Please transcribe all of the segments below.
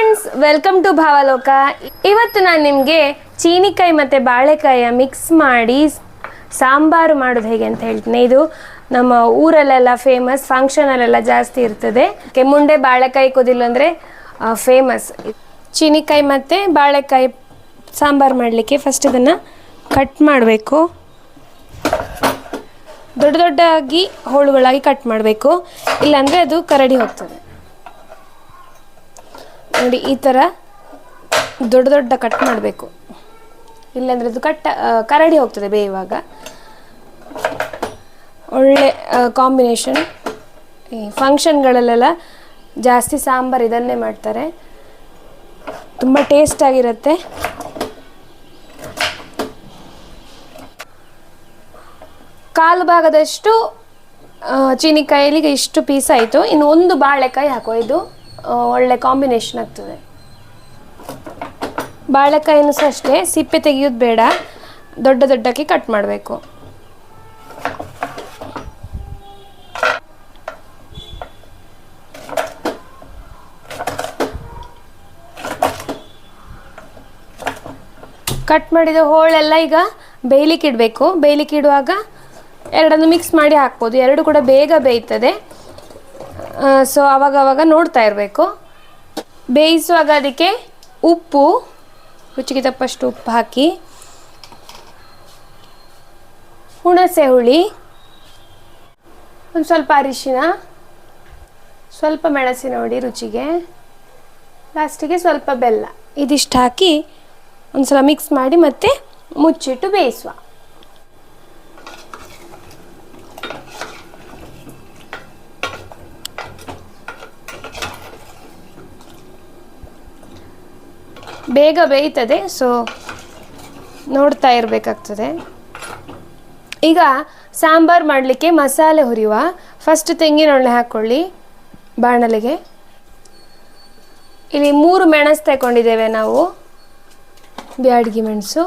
Friends welcome to Bhavaloka ಇವತ್ತು ನಾನು ನಿಮಗೆ ಚೀನಿಕಾಯಿ ಮತ್ತು ಬಾಳೆಕಾಯಿಯ ಮಿಕ್ಸ್ ಮಾಡಿ ಸಾಂಬಾರು ಮಾಡೋದು ಹೇಗೆ ಅಂತ ಹೇಳ್ತೀನಿ. ಇದು ನಮ್ಮ ಊರಲ್ಲೆಲ್ಲ ಫೇಮಸ್ ಫಂಕ್ಷನಲ್ಲೆಲ್ಲ ಜಾಸ್ತಿ ಇರ್ತದೆ. ಕೆಮ್ಮುಂಡೆ ಬಾಳೆಕಾಯಿ ಕುದಿಲ್ಲ ಅಂದರೆ ಫೇಮಸ್ ಚೀನಿಕಾಯಿ ಮತ್ತು ಬಾಳೆಕಾಯಿ ಸಾಂಬಾರು ಮಾಡಲಿಕ್ಕೆ ಫಸ್ಟ್ ಇದನ್ನು ಕಟ್ ಮಾಡಬೇಕು. ದೊಡ್ಡ ದೊಡ್ಡಾಗಿ, ಹೋಳುಗಳಾಗಿ ಕಟ್ ಮಾಡಬೇಕು. ಇಲ್ಲಾಂದರೆ ಅದು ಕರಡಿ ಹೋಗ್ತದೆ. ನೋಡಿ, ಈ ಥರ ದೊಡ್ಡ ದೊಡ್ಡ ಕಟ್ ಮಾಡಬೇಕು. ಇಲ್ಲಾಂದರೆ ಅದು ಕಟ್ಟ ಕರಡಿ ಹೋಗ್ತದೆ ಬೇಯುವಾಗ. ಒಳ್ಳೆ ಕಾಂಬಿನೇಷನ್ ಈ ಫಂಕ್ಷನ್ಗಳಲ್ಲೆಲ್ಲ ಜಾಸ್ತಿ ಸಾಂಬಾರು ಇದನ್ನೇ ಮಾಡ್ತಾರೆ. ತುಂಬ ಟೇಸ್ಟ್ ಆಗಿರುತ್ತೆ. ಕಾಲು ಭಾಗದಷ್ಟು ಚೀನಿಕಾಯಿಲಿಗೆ ಇಷ್ಟು ಪೀಸ್ ಆಯಿತು. ಇನ್ನು ಒಂದು ಬಾಳೆಕಾಯಿ ಹಾಕೋ, ಇದು. ಒಳ್ಳೆ ಕಾಂಬಿನೇಷನ್ ಆಗ್ತದೆ. ಬಾಳೆಕಾಯಿನೂ ಸಹ ಅಷ್ಟೇ, ಸಿಪ್ಪೆ ತೆಗೆಯೋದು ಬೇಡ, ದೊಡ್ಡ ದೊಡ್ಡಕ್ಕೆ ಕಟ್ ಮಾಡಬೇಕು. ಕಟ್ ಮಾಡಿದ ಹೋಳೆಲ್ಲ ಈಗ ಬೇಯ್ಲಿಕ್ಕೆ ಇಡಬೇಕು. ಬೇಯ್ಲಿಕ್ಕೆ ಇಡುವಾಗ ಎರಡನ್ನು ಮಿಕ್ಸ್ ಮಾಡಿ ಹಾಕ್ಬೋದು. ಎರಡು ಕೂಡ ಬೇಗ ಬೇಯ್ತದೆ. ಸೊ ಅವಾಗ ಅವಾಗ ನೋಡ್ತಾ ಇರಬೇಕು. ಬೇಯಿಸುವಾಗ ಅದಕ್ಕೆ ಉಪ್ಪು ರುಚಿಗೆ ತಪ್ಪಷ್ಟು ಉಪ್ಪು ಹಾಕಿ. ಹುಣಸೆ ಹುಳಿ, ಒಂದು ಸ್ವಲ್ಪ ಅರಿಶಿನ ಸ್ವಲ್ಪ ಮೆಣಸಿನ ಹುಡಿ ರುಚಿಗೆ. ಲಾಸ್ಟಿಗೆ ಸ್ವಲ್ಪ ಬೆಲ್ಲ. ಇದಿಷ್ಟು ಹಾಕಿ ಒಂದು ಸಲ ಮಿಕ್ಸ್ ಮಾಡಿ ಮತ್ತೆ ಮುಚ್ಚಿಟ್ಟು ಬೇಯಿಸುವ. ಬೇಗ ಬೇಯ್ತದೆ ಸೊ ನೋಡ್ತಾ ಇರಬೇಕಾಗ್ತದೆ. ಈಗ ಸಾಂಬಾರು ಮಾಡಲಿಕ್ಕೆ ಮಸಾಲೆ ಹುರಿಯುವ. ಫಸ್ಟ್ ತೆಂಗಿನೊಳ್ಳೆ ಹಾಕ್ಕೊಳ್ಳಿ ಬಾಣಲೆಗೆ. ಇಲ್ಲಿ ಮೂರು ಮೆಣಸು ತಗೊಂಡಿದ್ದೇವೆ ನಾವು. ಬ್ಯಾಡ್ಗಿ ಮೆಣಸು.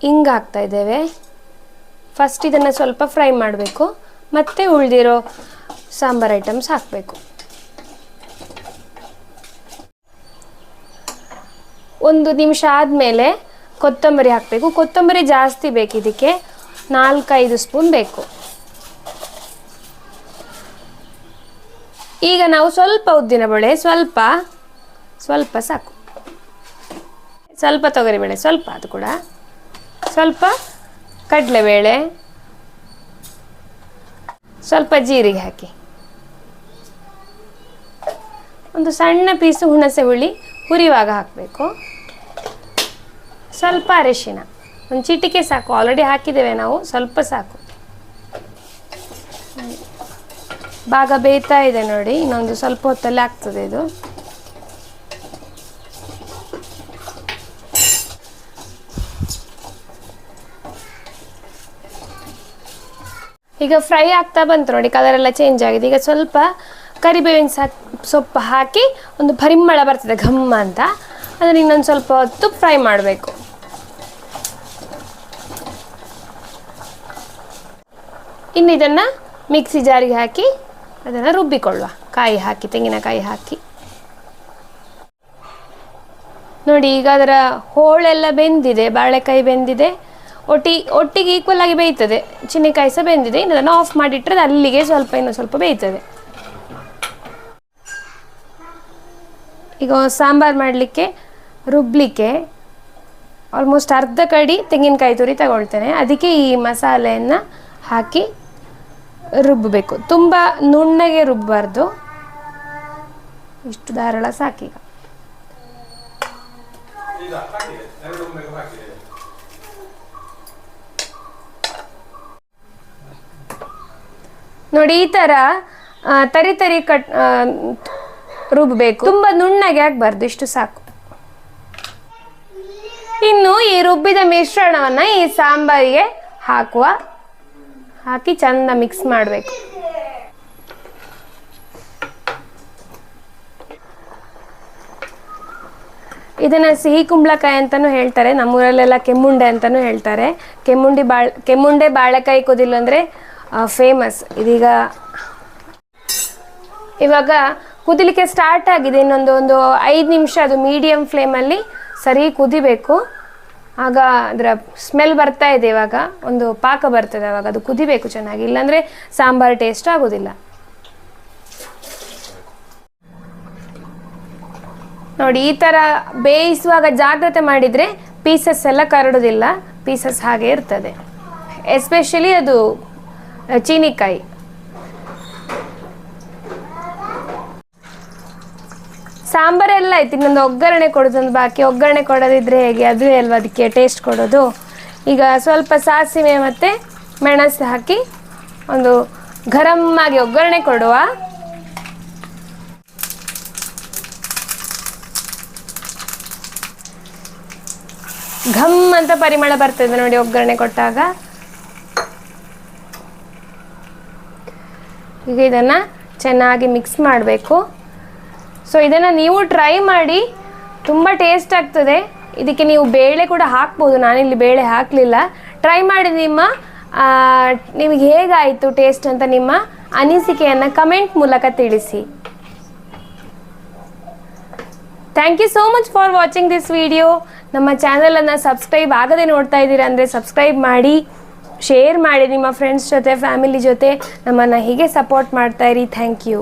ಹಿಂಗಾಗ್ತಾ ಇದ್ದೇವೆ. ಫಸ್ಟ್ ಇದನ್ನು ಸ್ವಲ್ಪ ಫ್ರೈ ಮಾಡಬೇಕು. ಮತ್ತು ಉಳಿದಿರೋ ಸಾಂಬಾರು ಐಟಮ್ಸ್ ಹಾಕಬೇಕು. ಒಂದು ನಿಮಿಷ ಆದಮೇಲೆ ಕೊತ್ತಂಬರಿ ಹಾಕಬೇಕು. ಕೊತ್ತಂಬರಿ ಜಾಸ್ತಿ ಬೇಕು ಇದಕ್ಕೆ. ನಾಲ್ಕೈದು ಸ್ಪೂನ್ ಬೇಕು. ಈಗ ನಾವು ಸ್ವಲ್ಪ ಉದ್ದಿನ ಬೇಳೆ, ಸ್ವಲ್ಪ ಸ್ವಲ್ಪ ಸಾಕು. ಸ್ವಲ್ಪ ತೊಗರಿಬೇಳೆ ಸ್ವಲ್ಪ ಅದು ಕೂಡ. ಸ್ವಲ್ಪ ಕಡಲೆಬೇಳೆ ಸ್ವಲ್ಪ ಜೀರಿಗೆ ಹಾಕಿ. ಒಂದು ಸಣ್ಣ ಪೀಸು ಹುಣಸೆ ಹುಳಿ ಹುರಿಯುವಾಗ ಹಾಕಬೇಕು. ಸ್ವಲ್ಪ ಅರಿಶಿನ ಒಂದು ಚಿಟಿಕೆ ಸಾಕು. ಆಲ್ರೆಡಿ ಹಾಕಿದ್ದೇವೆ ನಾವು. ಸ್ವಲ್ಪ ಸಾಕು. ಭಾಗ ಬೇಯ್ತಾ ಇದೆ ನೋಡಿ. ಇನ್ನೊಂದು ಸ್ವಲ್ಪ ಹೊತ್ತಲ್ಲಿ ಆಗ್ತದೆ ಇದು. ಈಗ ಫ್ರೈ ಆಗ್ತಾ ಬಂತು ನೋಡಿ. ಕಲರ್ ಎಲ್ಲ ಚೇಂಜ್ ಆಗಿದೆ. ಈಗ ಸ್ವಲ್ಪ ಕರಿಬೇವಿನ ಸಾ ಸೊಪ್ಪು ಹಾಕಿ ಒಂದು ಪರಿಮಳ ಬರ್ತದೆ ಘಮ್ಮ ಅಂತ. ಅದನ್ನು ಇನ್ನೊಂದು ಸ್ವಲ್ಪ ಹೊತ್ತು ಫ್ರೈ ಮಾಡಬೇಕು. ಇನ್ನು ಇದನ್ನು ಮಿಕ್ಸಿ ಜಾರಿಗೆ ಹಾಕಿ ಅದನ್ನು ರುಬ್ಬಿಕೊಳ್ಳುವ. ಕಾಯಿ ಹಾಕಿ ತೆಂಗಿನಕಾಯಿ ಹಾಕಿ. ನೋಡಿ, ಈಗ ಅದರ ಹೋಳೆಲ್ಲ ಬೆಂದಿದೆ, ಬಾಳೆಕಾಯಿ ಬೆಂದಿದೆ. ಒಟ್ಟಿ, ಒಟ್ಟಿಗೆ ಈಕ್ವಲ್ ಆಗಿ ಬೇಯ್ತದೆ. ಚಿನ್ನಿಕಾಯಿ ಸಹ ಬೆಂದಿದೆ. ಇನ್ನು ಅದನ್ನು ಆಫ್ ಮಾಡಿಟ್ಟರೆ ಅಲ್ಲಿಗೆ ಸ್ವಲ್ಪ, ಇನ್ನು ಸ್ವಲ್ಪ ಬೇಯ್ತದೆ. ಈಗ ಸಾಂಬಾರು ಮಾಡಲಿಕ್ಕೆ ರುಬ್ಬಲಿಕ್ಕೆ ಆಲ್ಮೋಸ್ಟ್ ಅರ್ಧ ಕಡಿ ತೆಂಗಿನಕಾಯಿ ತುರಿ ತಗೊಳ್ತೇನೆ. ಅದಕ್ಕೆ ಈ ಮಸಾಲೆಯನ್ನು ಹಾಕಿ ರುಬ್ಬಬೇಕು ತುಂಬ ನುಣ್ಣಗೆ ರುಬ್ಬಾರ್ದು. ಇಷ್ಟು ಧಾರಾಳ ಸಾಕೀಗ ನೋಡಿ ಈ ಥರ ತರಿ ತರಿ ಕಟ್ ರುಬ್ಬಬೇಕು ತುಂಬಾ ನುಣ್ಣಗೆ ಆಗಬಾರ್ದು, ಇಷ್ಟು ಸಾಕು. ಇನ್ನು ಈ ರುಬ್ಬಿದ ಮಿಶ್ರಣವನ್ನ ಈ ಸಾಂಬಾರಿಗೆ ಹಾಕುವ, ಹಾಕಿ ಚಂದ ಮಿಕ್ಸ್ ಮಾಡಬೇಕು. ಇದನ್ನ ಸಿಹಿ ಕುಂಬಳಕಾಯಿ ಅಂತಾನೂ ಹೇಳ್ತಾರೆ, ನಮ್ಮೂರಲ್ಲೆಲ್ಲ ಕೆಮ್ಮುಂಡೆ ಅಂತಾನೂ ಹೇಳ್ತಾರೆ. ಕೆಮ್ಮುಂಡಿ ಬಾಳ್, ಕೆಮ್ಮುಂಡೆ ಬಾಳೆಕಾಯಿ ಕೊದಿಲ್ಲ ಅಂದ್ರೆ ಫೇಮಸ್ ಇದೀಗ ಇವಾಗ ಕುದಿಲಿಕ್ಕೆ ಸ್ಟಾರ್ಟ್ ಆಗಿದೆ. ಇನ್ನೊಂದು ಒಂದು ಐದು ನಿಮಿಷ ಅದು ಮೀಡಿಯಮ್ ಫ್ಲೇಮಲ್ಲಿ ಸರಿ ಕುದಿಬೇಕು. ಆಗ ಅದರ ಸ್ಮೆಲ್ ಬರ್ತಾ ಇದೆ ಇವಾಗ. ಒಂದು ಪಾಕ ಬರ್ತದೆ ಅವಾಗ ಅದು ಕುದಿಬೇಕು ಚೆನ್ನಾಗಿ. ಇಲ್ಲಾಂದರೆ ಸಾಂಬಾರು ಟೇಸ್ಟ್ ಆಗೋದಿಲ್ಲ. ನೋಡಿ, ಈ ಥರ ಬೇಯಿಸುವಾಗ ಜಾಗ್ರತೆ ಮಾಡಿದರೆ ಪೀಸಸ್ ಎಲ್ಲ ಕರಡೋದಿಲ್ಲ. ಪೀಸಸ್ ಹಾಗೆ ಇರ್ತದೆ. ಎಸ್ಪೆಷಲಿ ಅದು ಚೀನಿಕಾಯಿ. ಸಾಂಬಾರೆಲ್ಲ ಆಯ್ತು. ಇನ್ನೊಂದು ಒಗ್ಗರಣೆ ಕೊಡೋದೊಂದು ಬಾಕಿ ಒಗ್ಗರಣೆ ಕೊಡೋದಿದ್ರೆ ಹೇಗೆ? ಅದು ಅಲ್ವ ಅದಕ್ಕೆ ಟೇಸ್ಟ್ ಕೊಡೋದು. ಈಗ ಸ್ವಲ್ಪ ಸಾಸಿವೆ ಮತ್ತು ಮೆಣಸು ಹಾಕಿ ಒಂದು ಗರಮ್ ಆಗಿ ಒಗ್ಗರಣೆ ಕೊಡುವ. ಘಮ್ ಅಂತ ಪರಿಮಳ ಬರ್ತದೆ ನೋಡಿ ಒಗ್ಗರಣೆ ಕೊಟ್ಟಾಗ. ಈಗ ಇದನ್ನು ಚೆನ್ನಾಗಿ ಮಿಕ್ಸ್ ಮಾಡಬೇಕು. ಸೊ ಇದನ್ನು ನೀವು ಟ್ರೈ ಮಾಡಿ, ತುಂಬ ಟೇಸ್ಟ್ ಆಗ್ತದೆ. ಇದಕ್ಕೆ ನೀವು ಬೇಳೆ ಕೂಡ ಹಾಕ್ಬೋದು. ನಾನಿಲ್ಲಿ ಬೇಳೆ ಹಾಕಲಿಲ್ಲ. ಟ್ರೈ ಮಾಡಿ ನಿಮ್ಮ ನಿಮಗೆ ಹೇಗಾಯಿತು ಟೇಸ್ಟ್ ಅಂತ ನಿಮ್ಮ ಅನಿಸಿಕೆಯನ್ನು ಕಮೆಂಟ್ ಮೂಲಕ ತಿಳಿಸಿ. Thank you so much for watching this video ನಮ್ಮ ಚಾನಲನ್ನು ಸಬ್ಸ್ಕ್ರೈಬ್ ಆಗದೆ ನೋಡ್ತಾ ಇದ್ದೀರಾ ಅಂದರೆ ಸಬ್ಸ್ಕ್ರೈಬ್ ಮಾಡಿ ಶೇರ್ ಮಾಡಿ ನಿಮ್ಮ ಫ್ರೆಂಡ್ಸ್ ಜೊತೆ ಫ್ಯಾಮಿಲಿ ಜೊತೆ. ನಮ್ಮನ್ನು ಹೀಗೆ ಸಪೋರ್ಟ್ ಮಾಡ್ತಾ ಇರಿ. Thank you